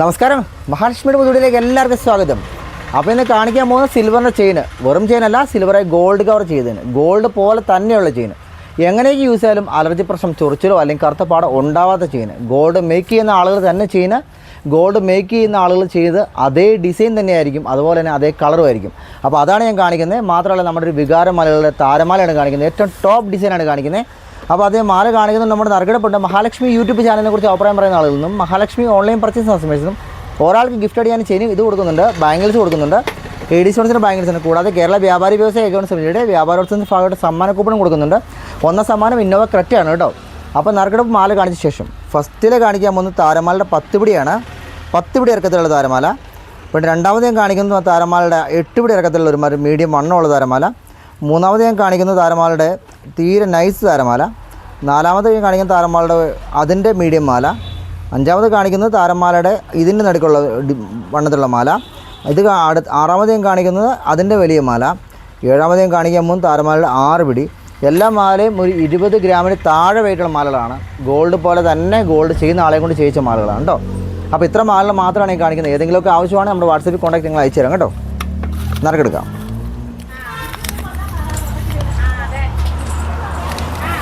നമസ്കാരം. മഹാലക്ഷ്മിയുടെ പുതുടിയിലേക്ക് എല്ലാവർക്കും സ്വാഗതം. അപ്പോൾ ഇന്ന് കാണിക്കാൻ പോകുന്ന സിൽവറിന്റെ ചെയിൻ വെറും ചെയിൻ അല്ല സിൽവറായി ഗോൾഡ് കവർ ചെയ്തതിന്. ഗോൾഡ് പോലെ തന്നെയുള്ള ചെയിൻ എങ്ങനെയൊക്കെ യൂസ് ചെയ്താലും അലർജി പ്രശ്നം ചൊറിച്ചിലോ അല്ലെങ്കിൽ കറുത്ത പാടോ ഉണ്ടാവാത്ത ചെയിൻ ഗോൾഡ് മേക്ക് ചെയ്യുന്ന ആളുകൾ തന്നെ ചെയിൻ ഗോൾഡ് മേക്ക് ചെയ്യുന്ന ആളുകൾ ചെയ്ത് അതേ ഡിസൈൻ തന്നെയായിരിക്കും അതുപോലെ തന്നെ അതേ കളറും ആയിരിക്കും. അപ്പോൾ അതാണ് ഞാൻ കാണിക്കുന്നത്. മാത്രമല്ല നമ്മുടെ ഒരു വികാരമാലകളുടെ താരമാലയാണ് കാണിക്കുന്നത്. ഏറ്റവും ടോപ്പ് ഡിസൈനാണ് കാണിക്കുന്നത്. അപ്പോൾ അദ്ദേഹം മാറി കാണിക്കുന്നത് നമ്മുടെ നറുകിടപ്പുണ്ട് മഹാലക്ഷ്മി യൂട്യൂബ് ചാനലിനെ കുറിച്ച് അഭിപ്രായം പറയുന്ന ആളുകളിൽ നിന്നും മഹാലക്ഷ്മി ഓൺലൈൻ പർച്ചേസ് കസ്റ്റമേഴ്സിനും ഒരാൾക്ക് ഗിഫ്റ്റ് അടിയാൻ ചെയിനും ഇത് കൊടുക്കുന്നുണ്ട്. ബാംഗിൾസ് കൊടുക്കുന്നുണ്ട്. എ ഡി ബാംഗിൾസ് ഉണ്ട് കൂടാതെ കേരള വ്യാപാരി വ്യവസായ ഏകോൺ സമിതിയുടെ വ്യാപാരോത്സവത്തിന്റെ ഭാഗമായിട്ട് സമ്മാന കൂപ്പണും കൊടുക്കുന്നുണ്ട്. ഒന്നാം സമ്മാനം ഇന്നോവ ക്രെറ്റയാണ് കേട്ടോ. അപ്പോൾ നറുകിടപ്പ് മാല കാണിച്ച ശേഷം ഫസ്റ്റിൽ കാണിക്കാൻ പോകുന്നത് താരമാലയുടെ പത്ത് പിടിയാണ് പത്ത് പിടി ഇറക്കത്തിലുള്ള താരമാല. പിന്നെ രണ്ടാമത് ഞാൻ കാണിക്കുന്നത് താരമാലയുടെ എട്ട് പിടി ഇറക്കത്തിലുള്ള ഒരു മീഡിയം വണ്ണമുള്ള താരമാല. മൂന്നാമത് ഞാൻ കാണിക്കുന്നത് താരമാലയുടെ തീരെ നൈസ് താരമാല. നാലാമത് കാണിക്കുന്ന താരമാലയുടെ അതിന്റെ മീഡിയം മാല. അഞ്ചാമത് കാണിക്കുന്നത് താരമാലയുടെ ഇതിന്റെ നടുക്കുള്ള വണ്ണത്തിലുള്ള മാല. ഇത് ആറാമത് ഞാൻ കാണിക്കുന്നത് അതിന്റെ വലിയ മാല. ഏഴാമത് ഞാൻ കാണിക്കാൻ പോകുന്നത് താരമാലയുടെ ആറ് പിടി. എല്ലാ മാലയും ഒരു ഇരുപത് ഗ്രാമിന് താഴെ വെയിറ്റുള്ള മാലകളാണ്. ഗോൾഡ് പോലെ തന്നെ ഗോൾഡ് ചെയ്യുന്ന ആളെ കൊണ്ട് ചെയ്യിച്ച മാലകളാണ് കേട്ടോ. അപ്പോൾ ഇത്ര മാലകൾ മാത്രമാണ് ഈ കാണിക്കുന്നത്. ഏതെങ്കിലുമൊക്കെ ആവശ്യമാണ് നമ്മുടെ വാട്സപ്പിൽ കോൺടാക്ട് നിങ്ങൾ അയച്ചു തരാം കേട്ടോ. നറുക്കെടുക്കാം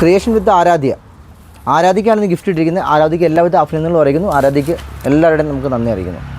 ക്രിയേഷൻ വിത്ത് ആരാധ്യ. ആരാധിക്കാണ് ഗിഫ്റ്റ് ഇട്ടിരിക്കുന്നത്? ആരാധിക്ക് എല്ലാവിധ അഭിനന്ദനങ്ങളും അറിയിക്കുന്നു. ആരാധിക്ക് എല്ലാവരുടെയും നമുക്ക് നന്ദി അറിയിക്കുന്നു.